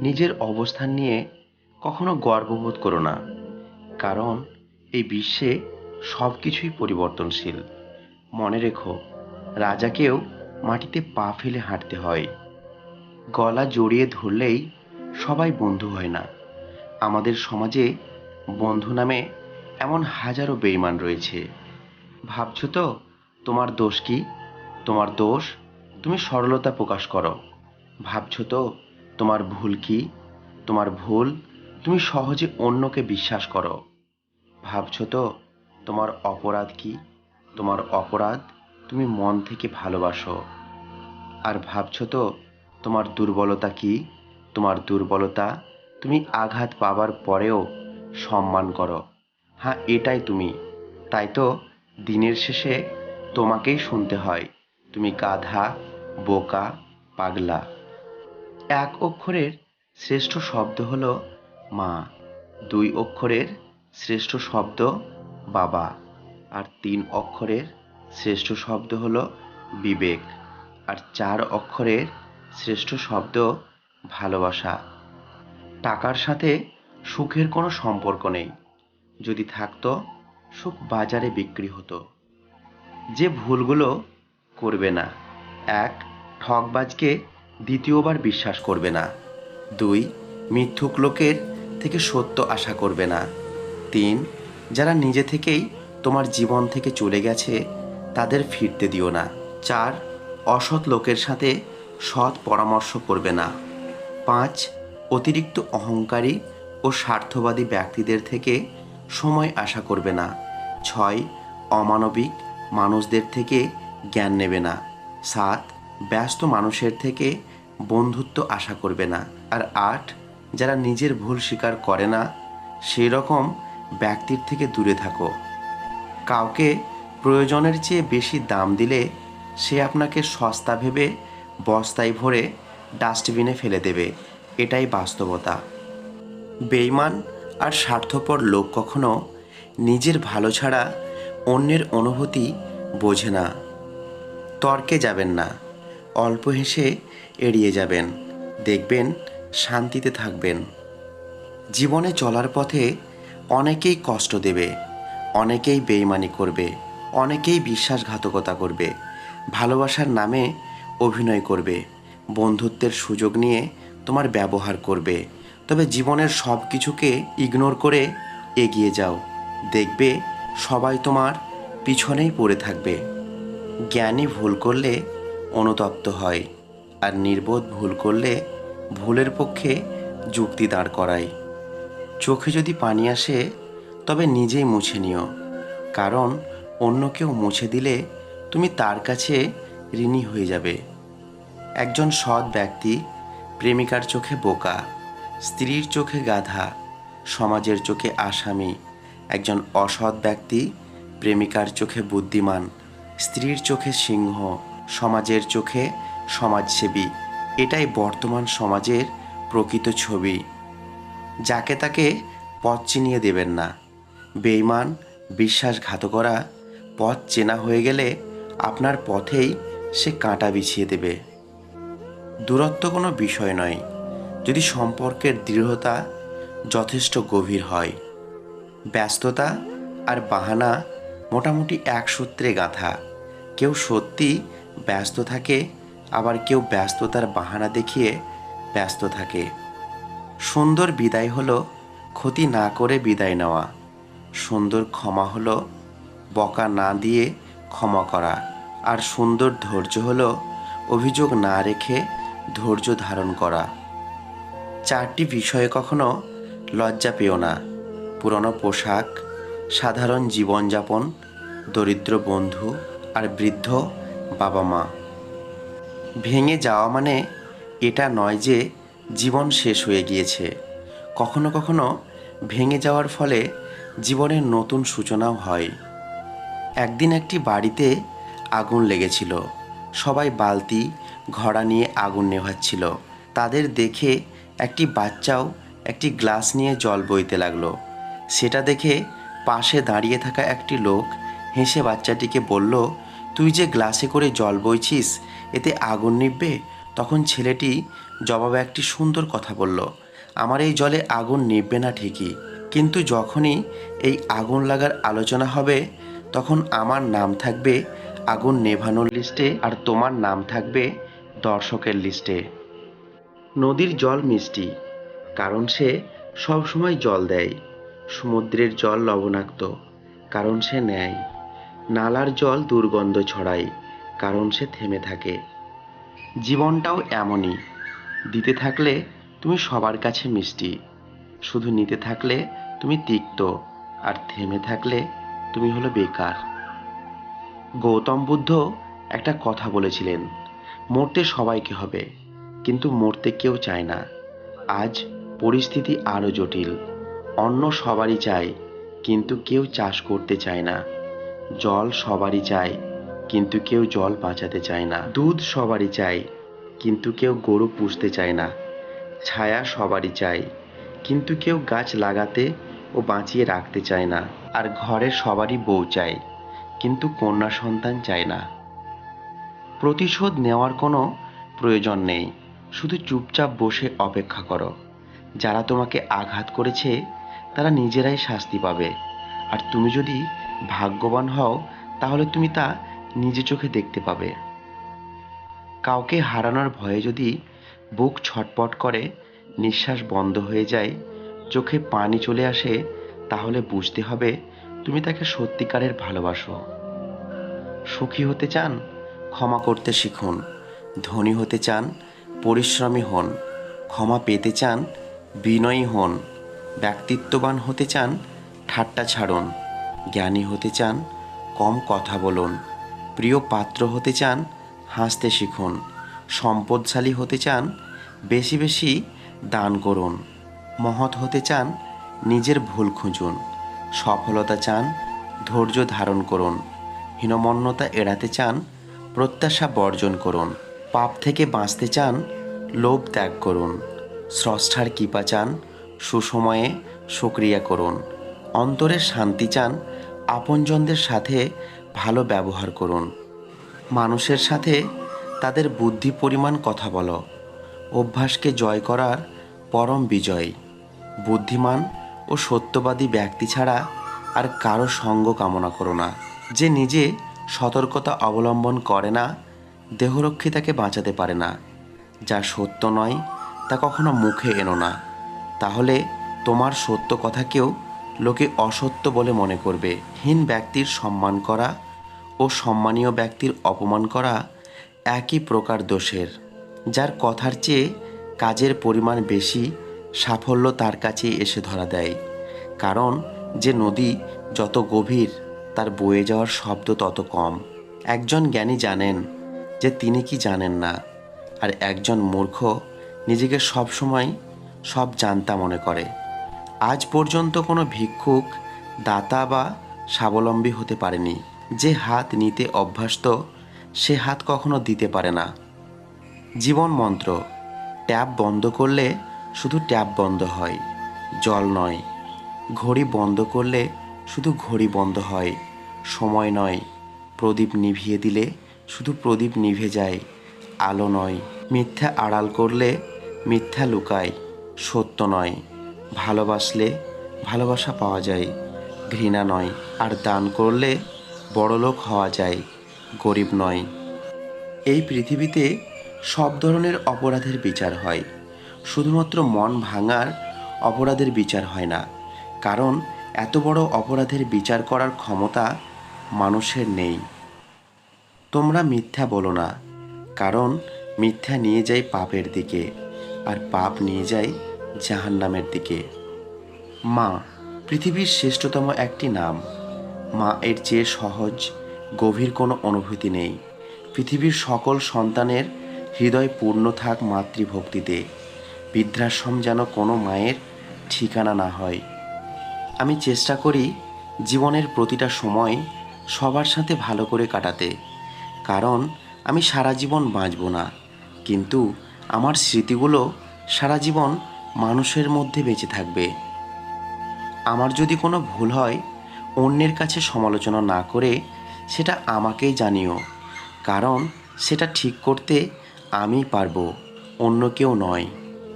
নিজের অবস্থান নিয়ে কখনো গর্ববোধ করো না। কারণ এই বিশ্বে সব কিছুই পরিবর্তনশীল। মনে রেখো, রাজাকেও মাটিতে পা ফেলে হাঁটতে হয়। গলা জড়িয়ে ধরলেই সবাই বন্ধু হয় না। আমাদের সমাজে বন্ধু নামে এমন হাজারো বেইমান রয়েছে। ভাবছ তো, তোমার দোষ কি? তোমার দোষ, তুমি সরলতা প্রকাশ করো। ভাবছ তো তোমার ভুল কি? তোমার ভুল? তুমি সহজে অন্যকে বিশ্বাস করো। ভাবছ তো, তোমার অপরাধ কি? তোমার অপরাধ তুমি মন থেকে ভালোবাসো। আর ভাবছ তো, তোমার দুর্বলতা কি? তোমার দুর্বলতা তুমি আঘাত পাবার পরেও সম্মান করো। হ্যাঁ এটাই তুমি। তাই তো, দিনের শেষে তোমাকেই শুনতে হয়। তুমি গাধা, বোকা, পাগলা। এক অক্ষরের শ্রেষ্ঠ শব্দ হলো মা। দুই অক্ষরের শ্রেষ্ঠ শব্দ বাবা। আর তিন অক্ষরের শ্রেষ্ঠ শব্দ হলো বিবেক। আর চার অক্ষরের শ্রেষ্ঠ শব্দ ভালোবাসা। টাকার সাথে সুখের কোনো সম্পর্ক নেই। যদি থাকতো, সুখ বাজারে বিক্রি হতো। যে ভুলগুলো করবে না। এক ঠকবাজকে দ্বিতীয়বার বিশ্বাস করবে না। দুই, মিথ্যুক লোকের থেকে সত্য আশা করবে না। তিন, যারা নিজে থেকেই তোমার জীবন থেকে চলে গেছে, তাদের ফিরতে দিও না। চার, অসৎ লোকের সাথে সৎ পরামর্শ করবে না। পাঁচ, অতিরিক্ত অহংকারী ও স্বার্থবাদী ব্যক্তিদের থেকে সময় আশা করবে না। ছয়, অমানবিক মানুষদের থেকে জ্ঞান নেবে না। সাত ব্যস্ত মানুষের থেকে বন্ধুত্ব আশা করবে না। আর আট, যারা নিজের ভুল স্বীকার করে না সেই রকম ব্যক্তির থেকে দূরে থাকো। কাউকে প্রয়োজনের চেয়ে বেশি দাম দিলে সে আপনাকে সস্তা ভেবে বস্তায় ভরে ডাস্টবিনে ফেলে দেবে। এটাই বাস্তবতা। বেইমান আর স্বার্থপর লোক কখনো নিজের ভালো ছাড়া অন্যের অনুভূতি বোঝে না। তর্কে যাবেন না। অল্প হেসে এড়িয়ে যাবেন। দেখবেন শান্তিতে থাকবেন। জীবনে চলার পথে অনেকেই কষ্ট দেবে, অনেকেই বেইমানি করবে, অনেকেই বিশ্বাসঘাতকতা করবে, ভালোবাসার নামে অভিনয় করবে, বন্ধুত্বের সুযোগ নিয়ে তোমার ব্যবহার করবে। তবে জীবনের সব কিছুকে ইগনোর করে এগিয়ে যাও। দেখবে সবাই তোমার পিছনেই পড়ে থাকবে। জ্ঞানী ভুল করলে অনুতপ্ত হয় আর নির্বোধ ভুল করলে ভুলের পক্ষে যুক্তি দাঁড় করায়। চোখে যদি পানি আসে, তবে নিজেই মুছে নিও। কারণ অন্য কেউ মুছে দিলে তুমি তার কাছে ঋণী হয়ে যাবে। একজন সৎ ব্যক্তি প্রেমিকার চোখে বোকা, স্ত্রীর চোখে গাধা, সমাজের চোখে আসামি, একজন অসৎ ব্যক্তি প্রেমিকার চোখে বুদ্ধিমান, স্ত্রীর চোখে সিংহ সমাজের চোখে সমাজসেবী। এটাই বর্তমান সমাজের প্রকৃত ছবি। যাকে তাকে পথ চিনিয়ে দেবেন না। বেইমান বিশ্বাসঘাতকরা পথ চেনা হয়ে গেলে আপনার পথেই সে কাঁটা বিছিয়ে দেবে। দূরত্ব কোনো বিষয় নয়। যদি সম্পর্কের দৃঢ়তা যথেষ্ট গভীর হয়, ব্যস্ততা আর বাহানা মোটামুটি এক সূত্রে গাঁথা। কেউ সত্যি ব্যস্ত থাকে, আবার কেউ ব্যস্ততার বাহানা দেখিয়ে ব্যস্ত থাকে। সুন্দর বিদায় হলো ক্ষতি না করে বিদায় নেওয়া। সুন্দর ক্ষমা হলো বকা না দিয়ে ক্ষমা করা। আর সুন্দর ধৈর্য হলো অভিযোগ না রেখে ধৈর্য ধারণ করা। চারটি বিষয়ে কখনো লজ্জা পেও না। পুরনো পোশাক, সাধারণ জীবনযাপন, দরিদ্র বন্ধু আর বৃদ্ধ বাবা মা। ভেঙে যাওয়া মানে এটা নয় যে জীবন শেষ হয়ে গিয়েছে। কখনো কখনো ভেঙে যাওয়ার ফলে জীবনের নতুন সূচনাও হয়। একদিন একটি বাড়িতে আগুন লেগেছিল। সবাই বালতি, ঘড়া নিয়ে আগুন নেভাচ্ছিল। তাদের দেখে একটি বাচ্চাও একটি গ্লাস নিয়ে জল বইতে লাগল। সেটা দেখে পাশে দাঁড়িয়ে থাকা একটি লোক হেসে বাচ্চাটিকে বলল তুই যে গ্লাসে করে জল বইছিস, এতে আগুন নিববে তখন ছেলেটি জবাবে একটি সুন্দর কথা বলল, আমার এই জলে আগুন নিববে না ঠিকই, কিন্তু যখনই এই আগুন লাগার আলোচনা হবে, তখন আমার নাম থাকবে আগুন নেভানোর লিস্টে আর তোমার নাম থাকবে দর্শকের লিস্টে। নদীর জল মিষ্টি, কারণ সে সবসময় জল দেয়, সমুদ্রের জল লবণাক্ত, কারণ সে নেয়। নালার জল দুর্গন্ধ ছড়ায়, কারণ সে থেমে থাকে। জীবনটাও এমনই। দিতে থাকলে তুমি সবার কাছে মিষ্টি। শুধু নিতে থাকলে তুমি তিক্ত, আর থেমে থাকলে তুমি হলো বেকার। গৌতম বুদ্ধ একটা কথা বলেছিলেন, মরতে সবাইকে হবে, কিন্তু মরতে কেউ চায় না। আজ পরিস্থিতি আরও জটিল। অন্য সবারই চায় কিন্তু কেউ চাষ করতে চায় না। জল সবারই চাই কিন্তু কেউ জল বাঁচাতে চায় না। দুধ সবারই চাই কিন্তু কেউ গরু পুষতে চায় না। ছায়া সবারই চাই কিন্তু কেউ গাছ লাগাতে ও বাঁচিয়ে রাখতে চায় না। আর ঘরে সবারই বউ চাই কিন্তু কন্যা সন্তান চায় না। প্রতিশোধ নেওয়ার কোনো প্রয়োজন নেই, শুধু চুপচাপ বসে অপেক্ষা করো। যারা তোমাকে আঘাত করেছে, তারা নিজেরাই শাস্তি পাবে। আর তুমি যদি ভাগ্যবান হও, তাহলে তুমি তা নিজে চোখে দেখতে পাবে। কাউকে হারানোর ভয়ে যদি বুক ছটপট করে, নিঃশ্বাস বন্ধ হয়ে যায়, চোখে পানি চলে আসে, তাহলে বুঝতে হবে তুমি তাকে সত্যিকারের ভালোবাসো। সুখী হতে চান, ক্ষমা করতে শিখুন। ধনী হতে চান, পরিশ্রমী হন। ক্ষমা পেতে চান, বিনয়ী হন। ব্যক্তিত্ববান হতে চান, ঠাট্টা ছাড়ুন। জ্ঞানী হতে চান, কম কথা বলুন। প্রিয় পাত্র হতে চান, হাসতে শিখুন। সম্পদশালী হতে চান, বেশি বেশি দান করুন। মহৎ হতে চান, নিজের ভুল খুঁজুন। সফলতা চান, ধৈর্য ধারণ করুন। হীনমন্যতা এড়াতে চান, প্রত্যাশা বর্জন করুন। পাপ থেকে বাঁচতে চান, লোভ ত্যাগ করুন। স্রষ্টার কৃপা চান, সুসময়ে সক্রিয়া করুন। অন্তরের শান্তি চান আপনজনদের সাথে ভালো ব্যবহার করুন। মানুষের সাথে তাদের বুদ্ধি পরিমাণ কথা বলো। অভ্যাসকে জয় করার পরম বিজয়। বুদ্ধিমান ও সত্যবাদী ব্যক্তি ছাড়া আর কারও সঙ্গ কামনা করো না। যে নিজে সতর্কতা অবলম্বন করে না, দেহরক্ষী তাকে বাঁচাতে পারে না। যা সত্য নয়, তা কখনো মুখে এনো না। তাহলে তোমার সত্য কথাকেও লোকে অসত্য বলে মনে করবে। হীন ব্যক্তির সম্মান করা ও সম্মানীয় ব্যক্তির অপমান করা একই প্রকার দোষের। যার কথার চেয়ে কাজের পরিমাণ বেশি, সাফল্য তার কাছে এসে ধরা দেয়। কারণ যে নদী যত গভীর, তার বয়ে যাওয়ার শব্দ তত কম। একজন জ্ঞানী জানেন যে তিনি কি জানেন না, আর একজন মূর্খ নিজেকে সবসময় সব জানতা মনে করে। আজ পর্যন্ত কোনো ভিক্ষুক, দাতা বা স্বাবলম্বী হতে পারেনি। যে হাত নিতে অভ্যস্ত, সে হাত কখনো দিতে পারে না। জীবন মন্ত্র, ট্যাপ বন্ধ করলে শুধু ট্যাপ বন্ধ হয়, জল নয়। ঘড়ি বন্ধ করলে শুধু ঘড়ি বন্ধ হয়, সময় নয়। প্রদীপ নিভিয়ে দিলে শুধু প্রদীপ নিভে যায়, আলো নয়। মিথ্যা আড়াল করলে মিথ্যা লুকায়, সত্য নয়। ভালোবাসলে ভালোবাসা পাওয়া যায়। ঘৃণা নয়, আর দান করলে বড়লোক হওয়া যায়, গরিব নয়। এই পৃথিবীতে সব ধরনের অপরাধের বিচার হয়। শুধুমাত্র মন ভাঙার অপরাধের বিচার হয় না, কারণ এত বড় অপরাধের বিচার করার ক্ষমতা মানুষের নেই। তোমরা মিথ্যা বলো না, কারণ মিথ্যা নিয়ে যায় পাপের দিকে, আর পাপ নিয়ে যায় জাহান্নামের দিকে। মা, পৃথিবীর শ্রেষ্ঠতম একটি নাম। মা, এর চেয়ে সহজ, গভীর কোনো অনুভূতি নেই। পৃথিবীর সকল সন্তানের হৃদয় পূর্ণ থাক মাতৃভক্তিতে। বৃদ্ধাশ্রম যেন কোনো মায়ের ঠিকানা না হয়। আমি চেষ্টা করি জীবনের প্রতিটা সময় সবার সাথে ভালো করে কাটাতে। কারণ, আমি সারা জীবন বাঁচব না। কিন্তু আমার স্মৃতিগুলো সারা জীবন মানুষের মধ্যে বেঁচে থাকবে। আমার যদি কোনো ভুল হয়, অন্যের কাছে সমালোচনা না করে সেটা আমাকেই জানিও, কারণ সেটা ঠিক করতে আমি পারব, অন্য কেউ নয়।